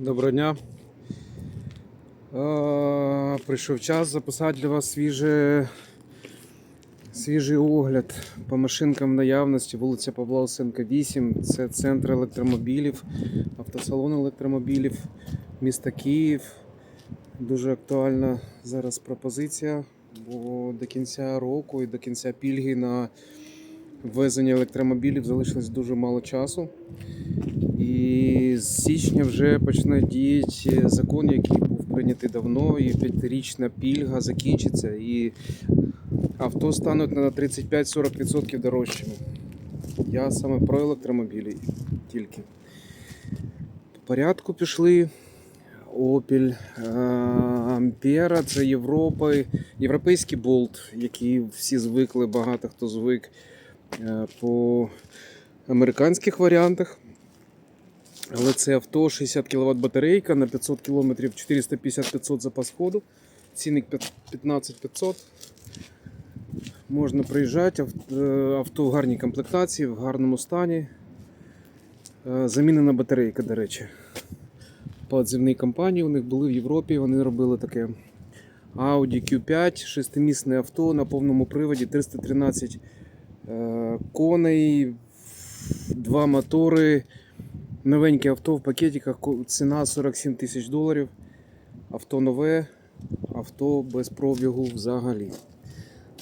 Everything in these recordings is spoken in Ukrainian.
Доброго дня. Е, Прийшов час записати для вас свіже, свіжий огляд по машинкам наявності. Вулиця Павла Осенка, 8. Це центр електромобілів, автосалон електромобілів, міста Київ. Дуже актуальна зараз пропозиція, бо до кінця року і до кінця пільги на ввезення електромобілів залишилось дуже мало часу. І з січня вже почне діяти закон, який був прийнятий давно, і п'ятирічна пільга закінчиться, і авто стануть на 35-40% дорожчими. Я саме про електромобілі тільки. По порядку пішли. Opel е, Ampera це Європа, європейський болт, який всі звикли, багато хто звик е, по американських варіантах. Але це авто 60 кВт батарейка на 500 км 450-500 запас ходу. Цінник 15500. Можна приїжджати. Е, Авто в гарній комплектації, в гарному стані. Е, Замінена батарейка, до речі. Подземні компанії у них були в Європі, вони робили таке. Audi Q5, шестимісне авто на повному приводі, 313 е, коней, два мотори. Новеньке авто в пакетиках, ціна 47 тисяч доларів. Авто нове, авто без пробігу взагалі.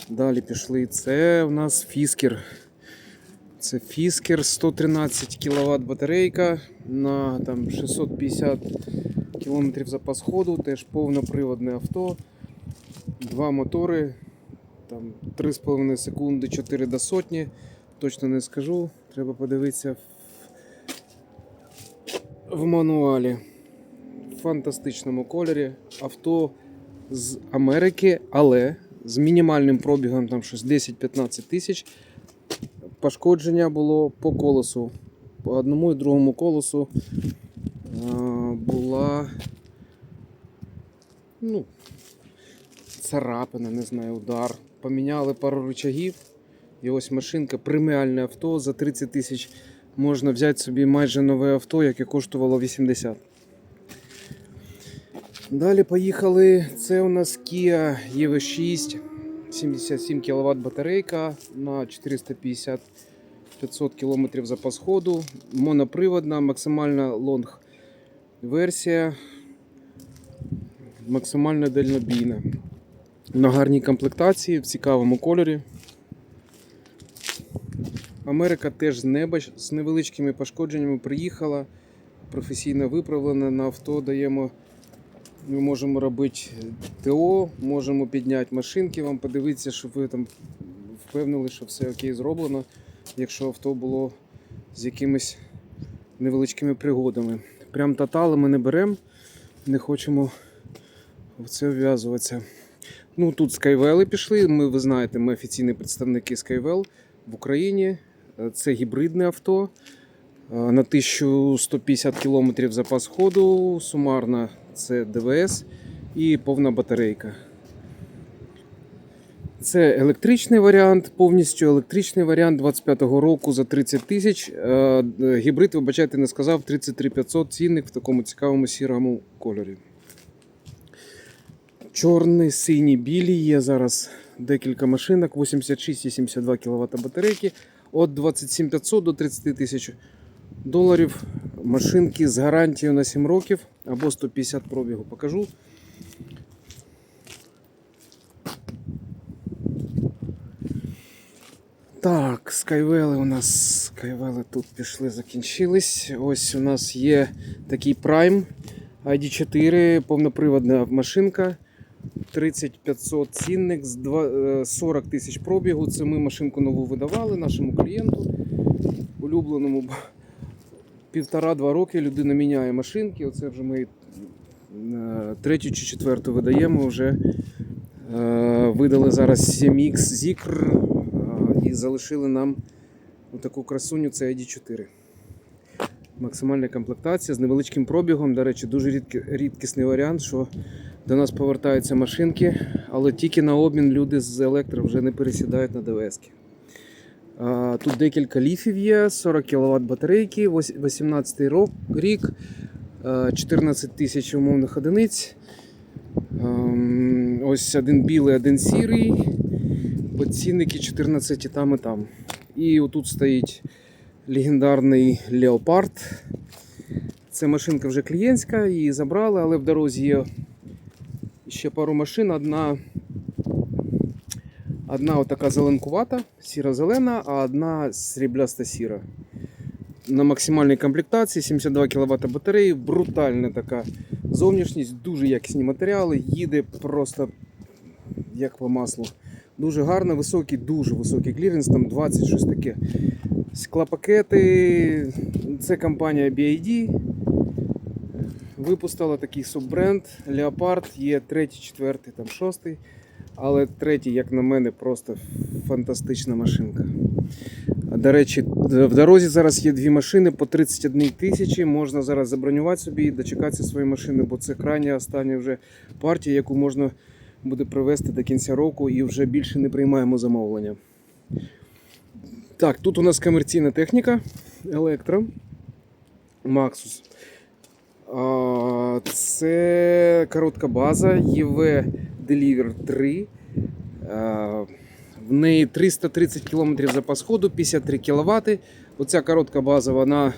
Далі пішли. Це у нас Фіскер. Це Фіскер 113 кВт батарейка на там, 650 км запас ходу, теж повноприводне авто. Два мотори, там 3,5 секунди 4 до сотні. Точно не скажу. Треба подивитися в мануалі. В фантастичному кольорі. Авто з Америки, але з мінімальним пробігом там щось 10-15 тисяч. Пошкодження було по колесу. По одному і другому колесу е, була ну, царапина, не знаю, удар. Поміняли пару рычагів. І ось машинка, преміальне авто за 30 тисяч можна взяти собі майже нове авто, яке коштувало 80. Далі поїхали. Це у нас Kia EV6, 77 кВт батарейка на 450 500 км запас ходу. Моноприводна, максимальна лонг версія, максимально дальнобійна. На гарній комплектації, в цікавому кольорі. Америка теж з неба з невеличкими пошкодженнями приїхала. Професійно виправлена на авто даємо. Ми можемо робити ТО, можемо підняти машинки, вам подивитися, щоб ви там впевнили, що все окей зроблено, якщо авто було з якимись невеличкими пригодами. Прям тотали ми не беремо, не хочемо в це вв'язуватися. Ну тут Skywell пішли. Ми, ви знаєте, ми офіційні представники Skywell в Україні. Це гібридне авто е, на 1150 км запас ходу, сумарно це ДВС і повна батарейка. Це електричний варіант, повністю електричний варіант 25-го року за 30 тисяч. Е, е, Гібрид, вибачайте, не сказав, 33 500 цінник в такому цікавому сірому кольорі. Чорний, синій, білі є зараз декілька машинок, 86 і 72 кВт батарейки. От 27 500 до 30 тисяч доларів. Машинки з гарантією на 7 років або 150 пробігу покажу. Так, скайвели у нас скайвели тут пішли, закінчились. Ось у нас є такий Prime ID4, повноприводна машинка. 3500 цінник з е, 40 тисяч пробігу. Це ми машинку нову видавали нашому клієнту. Улюбленому півтора-два роки людина міняє машинки. Оце вже ми е, третю чи четверту видаємо. Вже е, видали зараз 7X Zikr е, і залишили нам таку красуню. Це ID4. Максимальна комплектація з невеличким пробігом. До речі, дуже рідкі, рідкісний варіант, що до нас повертаються машинки, але тільки на обмін люди з електро вже не пересідають на ДВС. Тут декілька ліфів є, 40 кВт батарейки, вось- 18 рок- рік. е, 14 тисяч умовних одиниць. Ем, Ось один білий, один сірий. Оцінники 14 і там, і там. І отут стоїть легендарний Леопард. Це машинка вже клієнтська, її забрали, але в дорозі є ще пару машин. Одна, одна отака зеленкувата, сіро-зелена, а одна срібляста сіра. На максимальній комплектації 72 кВт батареї, брутальна така зовнішність, дуже якісні матеріали, їде просто як по маслу. Дуже гарно, високий, дуже високий кліренс, там 20 щось таке. Склопакети. Це компанія BID. Випустила такий суббренд Leopard. Є третій, четвертий, там шостий. Але третій, як на мене, просто фантастична машинка. До речі, в дорозі зараз є дві машини по 31 тисячі. Можна зараз забронювати собі і дочекатися своєї машини, бо це крайня остання вже партія, яку можна буде привезти до кінця року і вже більше не приймаємо замовлення. Так, тут у нас комерційна техніка електро. Maxus. Це коротка база EV Deliver 3. В неї 330 км запас ходу, 53 кВт. Оця коротка база, вона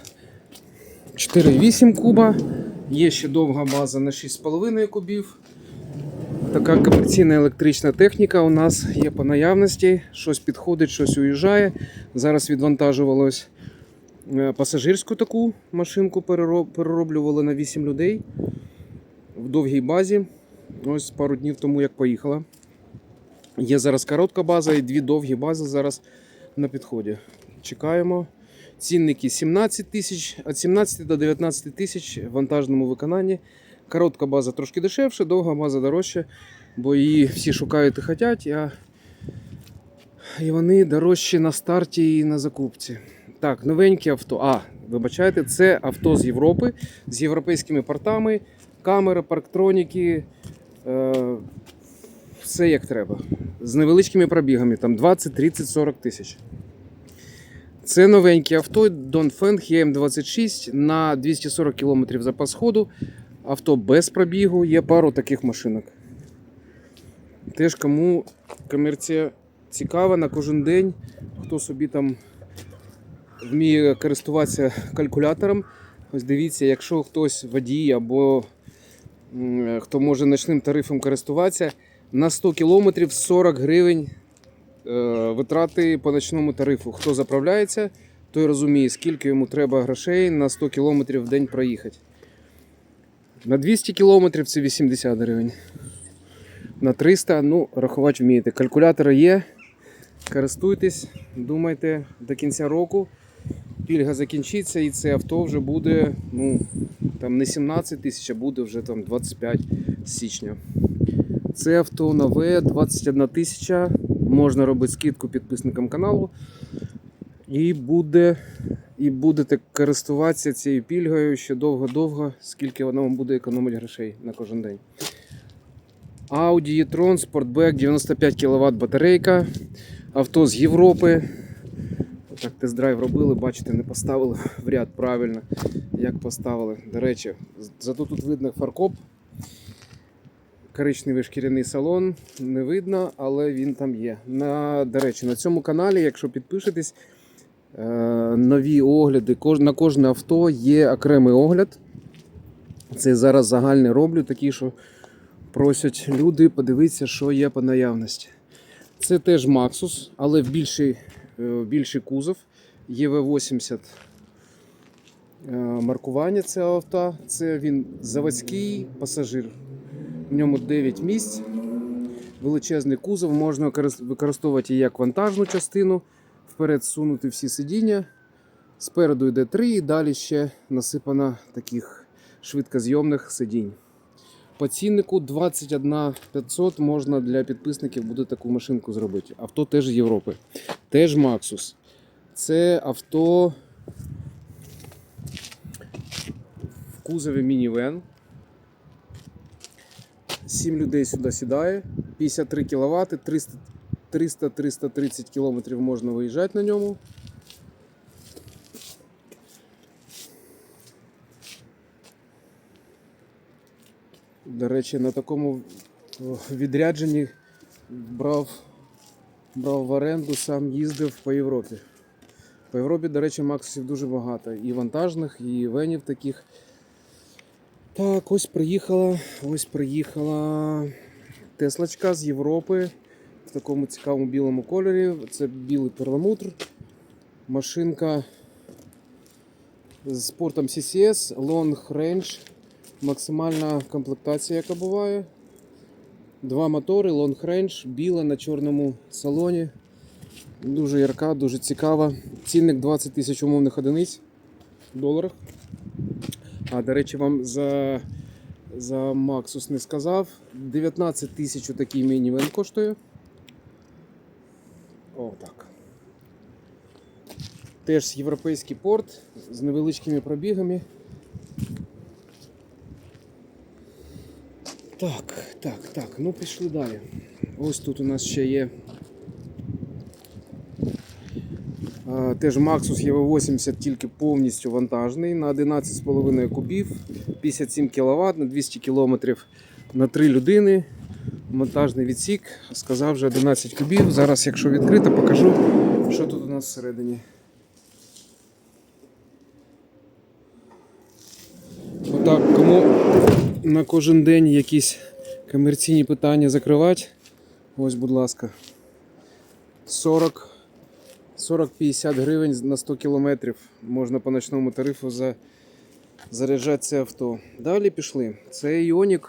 4,8 куба. Є ще довга база на 6,5 кубів. Така комерційна електрична техніка у нас є по наявності. Щось підходить, щось уїжджає. Зараз відвантажувалось е, пасажирську таку машинку, перероблювали на 8 людей в довгій базі. Ось пару днів тому як поїхала. Є зараз коротка база і дві довгі бази зараз на підході. Чекаємо. Цінники 17 тисяч, від 17 до 19 тисяч в вантажному виконанні. Коротка база трошки дешевше, довга база дорожче, бо її всі шукають і хочуть, а... і вони дорожчі на старті і на закупці. Так, новеньке авто. А, вибачайте, це авто з Європи, з європейськими портами, камери, парктроніки. Е... Все як треба. З невеличкими пробігами, там 20, 30, 40 тисяч. Це новеньке авто Dongfeng EM26 на 240 км запас ходу. Авто без пробігу, є пару таких машинок. Теж кому комерція цікава на кожен день, хто собі там вміє користуватися калькулятором. Ось дивіться, якщо хтось водій або хто може ночним тарифом користуватися, на 100 км 40 гривень е, витрати по ночному тарифу. Хто заправляється, той розуміє, скільки йому треба грошей на 100 км в день проїхати. На 200 км це 80 гривень. На 300, ну, рахувати вмієте. Калькулятор є. Користуйтесь, думайте до кінця року. Пільга закінчиться і це авто вже буде ну, там не 17 тисяч, а буде вже там 25 січня. Це авто нове, 21 тисяча. Можна робити скидку підписникам каналу. І буде і будете користуватися цією пільгою ще довго-довго, скільки вона вам буде економити грошей на кожен день. Audi e-tron Sportback 95 кВт батарейка. Авто з Європи. Так, тест-драйв робили, бачите, не поставили в ряд правильно, як поставили. До речі, зато тут видно фаркоп. Коричневий шкіряний салон, не видно, але він там є. На, до речі, на цьому каналі, якщо підпишетесь, нові огляди. На кожне авто є окремий огляд. Це зараз загальний роблю, такі, що просять люди подивитися, що є по наявності. Це теж Maxus, але в більший, е, більший кузов. ЄВ80 е, маркування цього авто. Це він заводський пасажир. В ньому 9 місць. Величезний кузов, можна використовувати як вантажну частину вперед сунути всі сидіння. Спереду йде 3 і далі ще насипано таких швидкозйомних сидінь. По ціннику 21 500 можна для підписників буде таку машинку зробити. Авто теж з Європи. Теж Maxus. Це авто в кузові мінівен. 7 людей сюди сідає, 53 кВт, 300 300-330 км можна виїжджати на ньому. До речі, на такому відрядженні брав, брав в оренду, сам їздив по Європі. По Європі, до речі, Максусів дуже багато. І вантажних, і венів таких. Так, ось приїхала, ось приїхала Теслочка з Європи в такому цікавому білому кольорі. Це білий перламутр. Машинка з портом CCS, Long Range, максимальна комплектація, яка буває. Два мотори, Long Range, біла на чорному салоні. Дуже ярка, дуже цікава. Цінник 20 тисяч умовних одиниць в доларах. А, до речі, вам за, за Maxus не сказав. 19 тисяч такий мінівен коштує. О, так. Теж європейський порт з невеличкими пробігами. Так, так, так, ну пішли далі. Ось тут у нас ще є. А, Теж Maxus EV80 тільки повністю вантажний на 11,5 кубів, 57 кВт на 200 км на 3 людини. Монтажний відсік, сказав вже 11 кубів. Зараз, якщо відкрито, покажу, що тут у нас всередині. Отак, кому на кожен день якісь комерційні питання закривати, ось, будь ласка, 40 40-50 гривень на 100 кілометрів можна по ночному тарифу за, заряджати це авто. Далі пішли. Це Ioniq,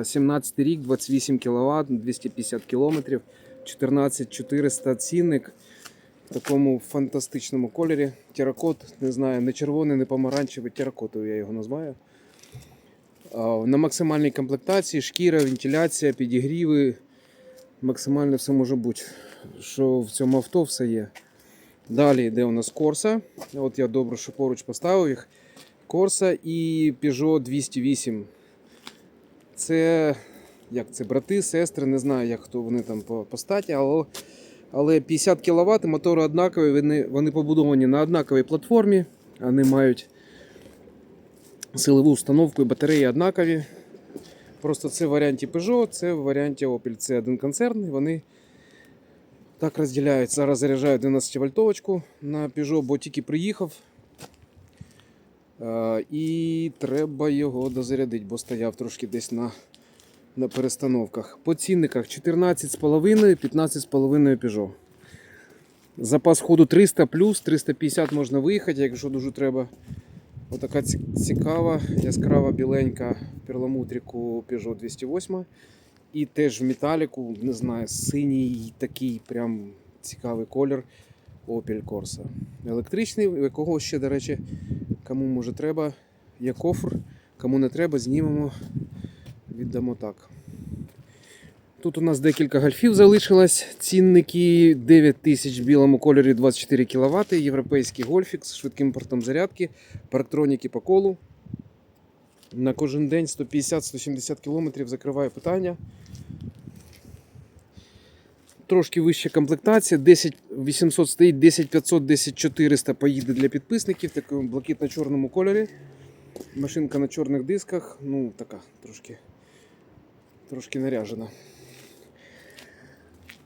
е, 17 рік, 28 кВт, 250 кілометрів, 14400 цінник в такому фантастичному кольорі. Теракот, не знаю, не червоний, не помаранчевий, теракотовий я його називаю. На максимальній комплектації, шкіра, вентиляція, підігріви. Максимально все може бути. Що в цьому авто все є. Далі йде у нас Corsa. От я добре, що поруч поставив їх. Corsa і Peugeot 208. Це як це брати, сестри, не знаю, як хто вони там по, по статі, але, але 50 кВт, мотори однакові, вони, вони побудовані на однаковій платформі. Вони мають силову установку і батареї однакові. Просто це в варіанті Peugeot, це в варіанті Opel. Це один концерн, і вони так розділяють. Зараз заряджаю 12 вольтовочку на Peugeot, бо тільки приїхав. Е, І треба його дозарядити, бо стояв трошки десь на, на перестановках. По цінниках 14,5, 15,5 Peugeot. Запас ходу 300 плюс, 350 можна виїхати, якщо дуже треба. Отака цікава, яскрава біленька перламутрику Peugeot 208. І теж в металіку, не знаю, синій такий прям цікавий колір Opel Corsa. Електричний, у якого ще, до речі, кому може треба, є кофр, кому не треба, знімемо, віддамо так. Тут у нас декілька гольфів залишилось. Цінники 9 тисяч в білому кольорі 24 кВт. Європейський гольфік з швидким портом зарядки, парктроніки по колу. На кожен день 150-170 км закриває питання. Трошки вища комплектація, 10 800 стоїть, 10 500, 10 400 поїде для підписників в такому блакитно-чорному кольорі. Машинка на чорних дисках, ну така трошки, трошки наряжена.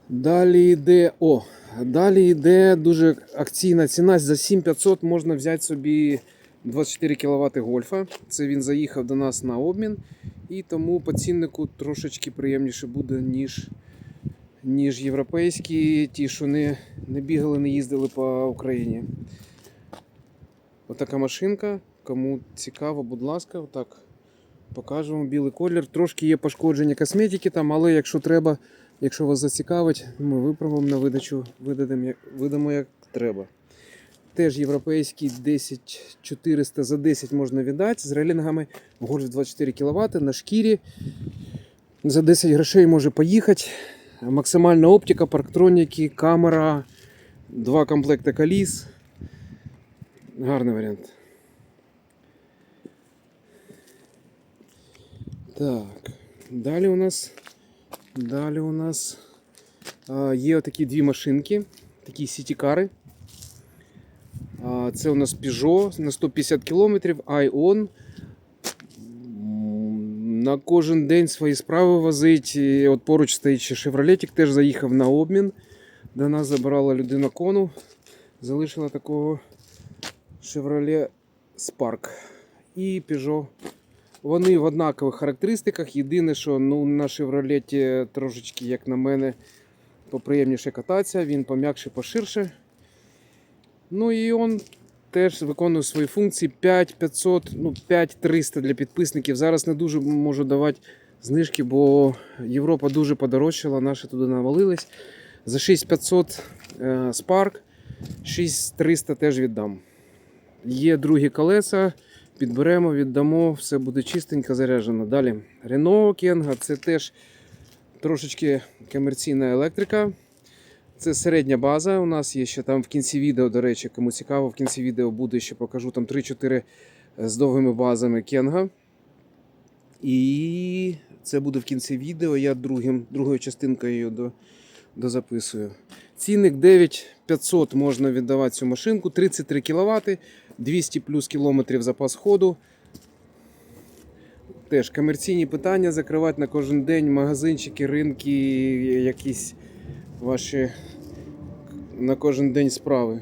Далі йде. О, далі йде дуже акційна ціна. За 7500 можна взяти собі 24 кВт гольфа. Це він заїхав до нас на обмін. І тому по ціннику трошечки приємніше буде, ніж, ніж європейські, ті, що не, не бігали, не їздили по Україні. Отака машинка. Кому цікаво, будь ласка, отак покажемо білий колір. Трошки є пошкодження косметики там, але якщо треба, якщо вас зацікавить, ми виправимо на видачу, видадемо, як- видамо як треба. Теж європейський 10400 за 10 можна віддати з релінгами. Гольф 24 кВт на шкірі. За 10 грошей може поїхати. Максимальна оптика, парктроніки, камера, два комплекти коліс. Гарний варіант. Так, далі у нас, далі у нас а, є отакі дві машинки, такі сітікари. А, Це у нас Peugeot на 150 км, Ion. На кожен день свої справи возить. От поруч стоїть ще Шевролетик, теж заїхав на обмін. До нас забирала людина кону. Залишила такого Chevrolet Spark і Peugeot. Вони в однакових характеристиках. Єдине, що ну, на Chevrolet трошечки, як на мене, поприємніше кататися, він пом'якше, поширше. Ну і він теж виконує свої функції 5500, ну 5300 для підписників. Зараз не дуже можу давати знижки, бо Європа дуже подорожчала, наші туди навалились. За 6500 е, Spark, 6300 теж віддам. Є другі колеса, підберемо, віддамо, все буде чистенько заряджено. Далі Renault Kenga, це теж трошечки комерційна електрика. Це середня база. У нас є ще там в кінці відео, до речі, кому цікаво, в кінці відео буде ще покажу там 3-4 з довгими базами Кенга. І це буде в кінці відео. Я другим, другою частинкою до, дозаписую. Цінник 9500 можна віддавати цю машинку, 33 кВт, 200 плюс кілометрів запас ходу. Теж комерційні питання закривати на кожен день, магазинчики, ринки, якісь ваші на кожен день справи.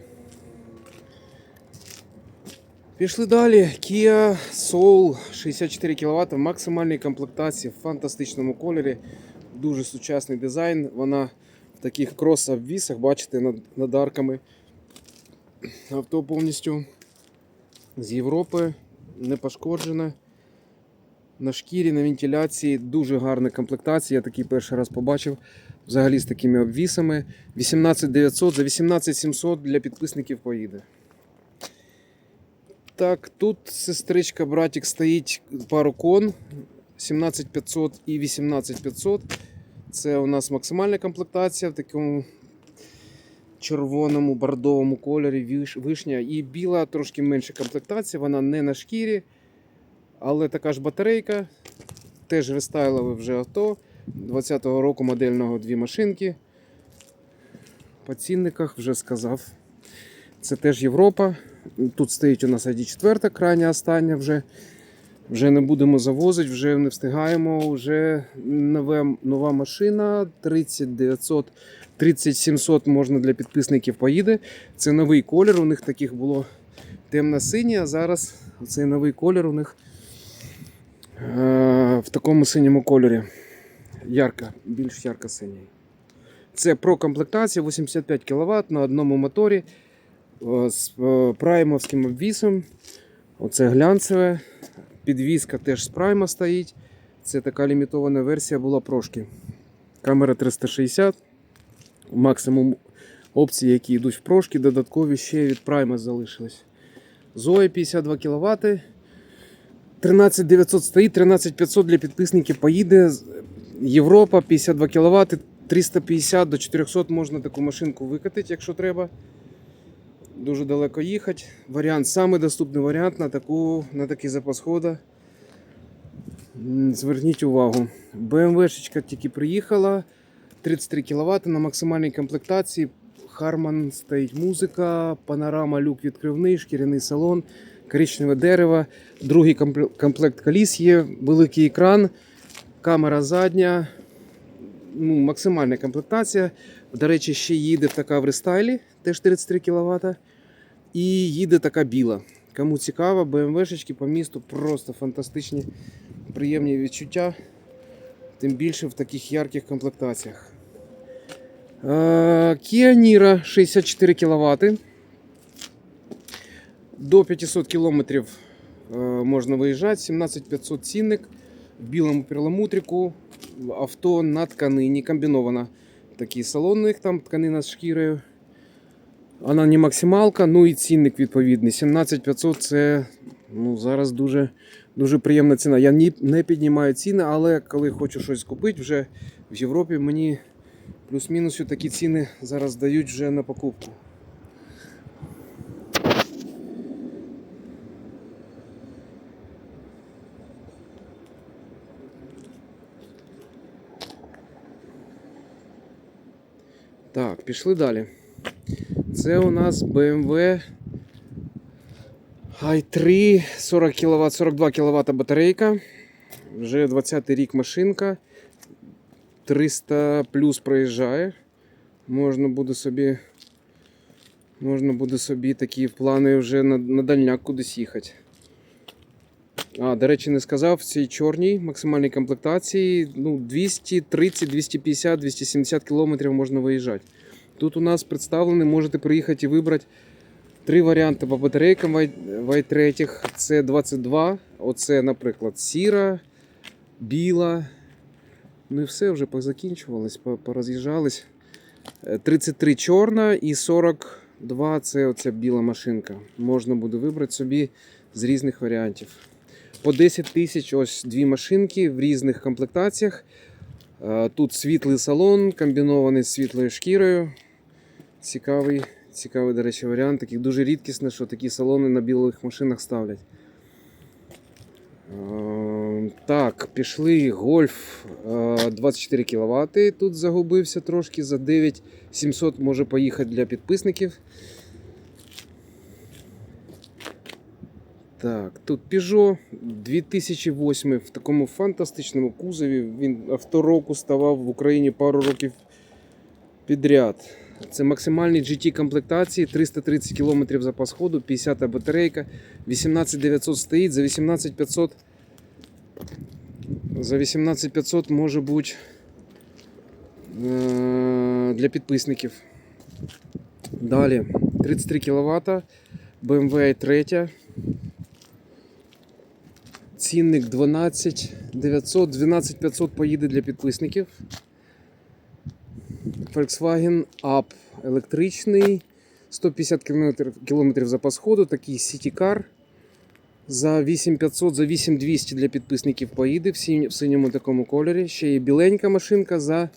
Пішли далі. Kia Soul 64 кВт в максимальній комплектації в фантастичному кольорі. Дуже сучасний дизайн. Вона в таких крос-обвісах, бачите, над, над арками. Авто повністю з Європи, не пошкоджене. На шкірі, на вентиляції, дуже гарна комплектація. Я такий перший раз побачив. Взагалі з такими обвісами. 18900 за 18700 для підписників поїде. Так, тут сестричка братик стоїть пару кон 17500 і 18500. Це у нас максимальна комплектація в такому червоному бордовому кольорі вишня. І біла трошки менша комплектація, вона не на шкірі, але така ж батарейка. Теж рестайлове вже авто. 20-го року модельного дві машинки. По цінниках вже сказав. Це теж Європа. Тут стоїть у нас ID4, крайня остання вже. Вже не будемо завозити, вже не встигаємо. Вже нове, нова машина 30900, 3700 можна для підписників поїде. Це новий колір. У них таких було темно-синій, а зараз цей новий колір у них е, в такому синьому кольорі. Ярка, більш ярко синій. Це про комплектація 85 кВт на одному моторі е, з е, праймовським обвісом. Оце глянцеве. Підвізка теж з прайма стоїть. Це така лімітована версія була прошки. Камера 360. Максимум опцій, які йдуть в прошки, додаткові ще від прайма залишились. Zoe 52 кВт. 13900 стоїть, 13500 для підписників поїде. Європа 52 кВт, 350 до 400 можна таку машинку викатити, якщо треба. Дуже далеко їхати. Варіант, самий доступний варіант на, таку, на такий запас хода. Зверніть увагу. BMW тільки приїхала. 33 кВт на максимальній комплектації. Харман стоїть музика, панорама, люк відкривний, шкіряний салон, коричневе дерево. Другий комплект коліс є, великий екран, камера задня. Ну, максимальна комплектація. До речі, ще їде така в рестайлі, теж 33 кВт. І їде така біла. Кому цікаво, BMW-шечки по місту просто фантастичні, приємні відчуття. Тим більше в таких ярких комплектаціях. Е, Kia Niro 64 кВт. До 500 км можна виїжджати. 17500 цінник в білому перламутрику. Авто на тканині комбінована. Такий салон у них там тканина з шкірою. Вона не максималка, ну і цінник відповідний. 17500 це ну, зараз дуже, дуже приємна ціна. Я ні, не піднімаю ціни, але коли хочу щось купити, вже в Європі мені плюс-мінус такі ціни зараз дають вже на покупку. Так, пішли далі. Це у нас BMW i3 40 кВт, 42 кВт батарейка. Вже 20-й рік машинка. 300 плюс проїжджає. Можна буде собі. Можна буде собі такі плани вже на, на дальняк кудись їхати. А, до речі, не сказав, в цій чорній максимальній комплектації ну, 230, 250, 270 км можна виїжджати. Тут у нас представлені, можете приїхати і вибрати три варіанти по батарейкам Y3. Це 22, оце, наприклад, сіра, біла. Ну і все, вже позакінчувались, пороз'їжджались. Е, 33 чорна і 42 це оця біла машинка. Можна буде вибрати собі з різних варіантів. По 10 тисяч ось дві машинки в різних комплектаціях. Е, Тут світлий салон, комбінований з світлою шкірою. Цікавий, цікавий, до речі, варіант. Такий дуже рідкісно, що такі салони на білих машинах ставлять. Е, Так, пішли гольф е, 24 кВт. Тут загубився трошки за 9700 може поїхати для підписників. Так, тут Peugeot 2008 в такому фантастичному кузові. Він автороку ставав в Україні пару років підряд. Це максимальні GT комплектації, 330 км запас ходу, 50 батарейка, 18900 стоїть, за 18500 за 18500 може бути е, для підписників. Далі 33 кВт, BMW 3. Цінник 12 900, 12 500 поїде для підписників. Volkswagen Up електричний, 150 км, км запас ходу, такий City Car. За 8500, за 8200 для підписників поїде в, синь- в синьому такому кольорі. Ще є біленька машинка за,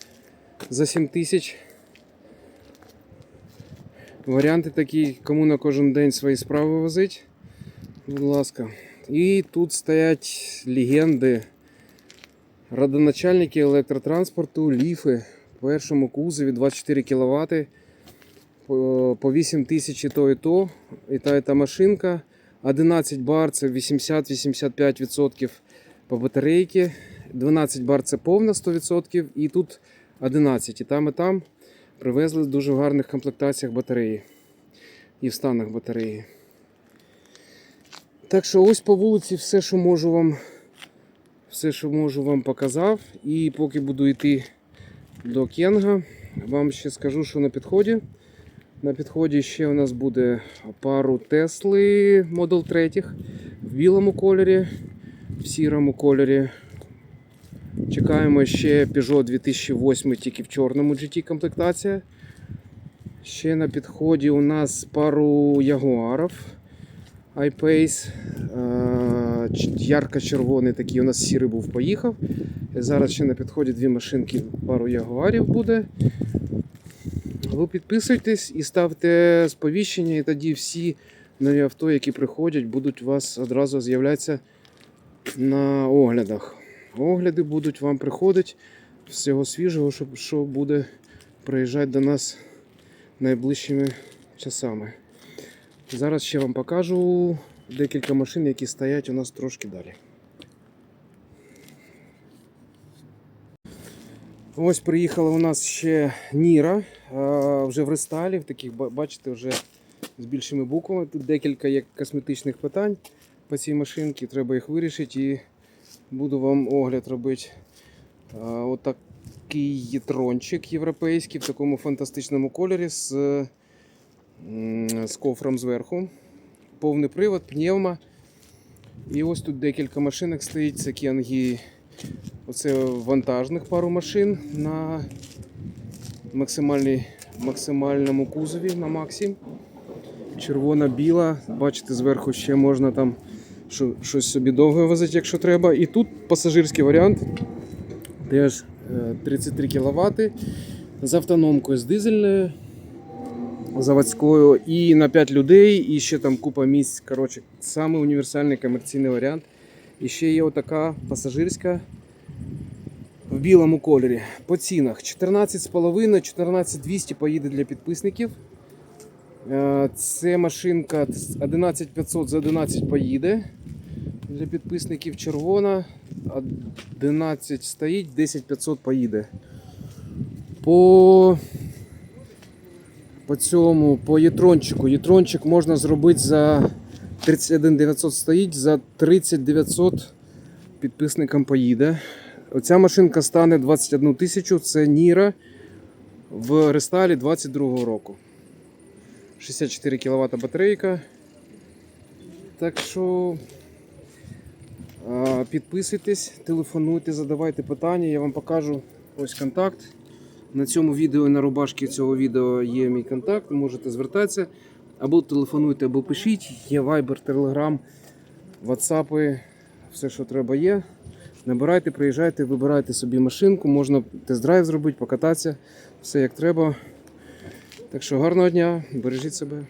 за 7000. Варіанти такі, кому на кожен день свої справи возить. Будь ласка. І тут стоять легенди. Родоначальники електротранспорту, ліфи в першому кузові 24 кВт. По по 8 тисяч і то і то. І та, і та машинка. 11 бар це 80-85% по батарейки. 12 бар це повна 100%. І тут 11. І там, і там привезли в дуже гарних комплектаціях батареї. І в станах батареї. Так що ось по вулиці все, що можу вам, все, що можу вам показав. І поки буду йти до Кенга, вам ще скажу, що на підході. На підході ще у нас буде пару Тесли Model 3 в білому кольорі, в сірому кольорі. Чекаємо ще Peugeot 2008 тільки в чорному GT комплектація. Ще на підході у нас пару Ягуарів iPace. е, Ярко-червоний такий у нас сірий був поїхав. Зараз ще на підході дві машинки, пару Ягуарів буде. Ви підписуйтесь і ставте сповіщення, і тоді всі нові авто, які приходять, будуть у вас одразу з'являтися на оглядах. Огляди будуть вам приходити всього свіжого, що, буде приїжджати до нас найближчими часами. Зараз ще вам покажу декілька машин, які стоять у нас трошки далі. Ось приїхала у нас ще Ніра, вже в рестайлі, в таких, бачите, вже з більшими буквами. Тут декілька є косметичних питань по цій машинці, треба їх вирішити і буду вам огляд робити. Отакий трончик європейський в такому фантастичному кольорі з, з кофром зверху. Повний привод, пневма. І ось тут декілька машинок стоїть, це Кіангі. Оце вантажних пару машин на максимальній, максимальному кузові на Максі. Червона, біла. Бачите, зверху ще можна там що- щось собі довго возити, якщо треба. І тут пасажирський варіант. Теж е, 33 кВт з автономкою з дизельною заводською і на 5 людей, і ще там купа місць. Коротше, саме універсальний комерційний варіант. І ще є отака пасажирська в білому кольорі. По цінах 14,5, 14200 поїде для підписників. Е, Це машинка 11500 за 11 поїде. Для підписників червона 11 стоїть, 10500 поїде. По, по цьому, по єтрончику. Єтрончик можна зробити за 31 900 стоїть, за 30 900 підписникам поїде. Оця машинка стане 21 тисячу, це Ніра в рестайлі 22 року. 64 кВт батарейка. Так що підписуйтесь, телефонуйте, задавайте питання, я вам покажу ось контакт. На цьому відео на рубашці цього відео є мій контакт, можете звертатися. Або телефонуйте, або пишіть. Є Viber, Telegram, WhatsApp, все, що треба є. Набирайте, приїжджайте, вибирайте собі машинку, можна тест-драйв зробити, покататися, все як треба. Так що гарного дня, бережіть себе.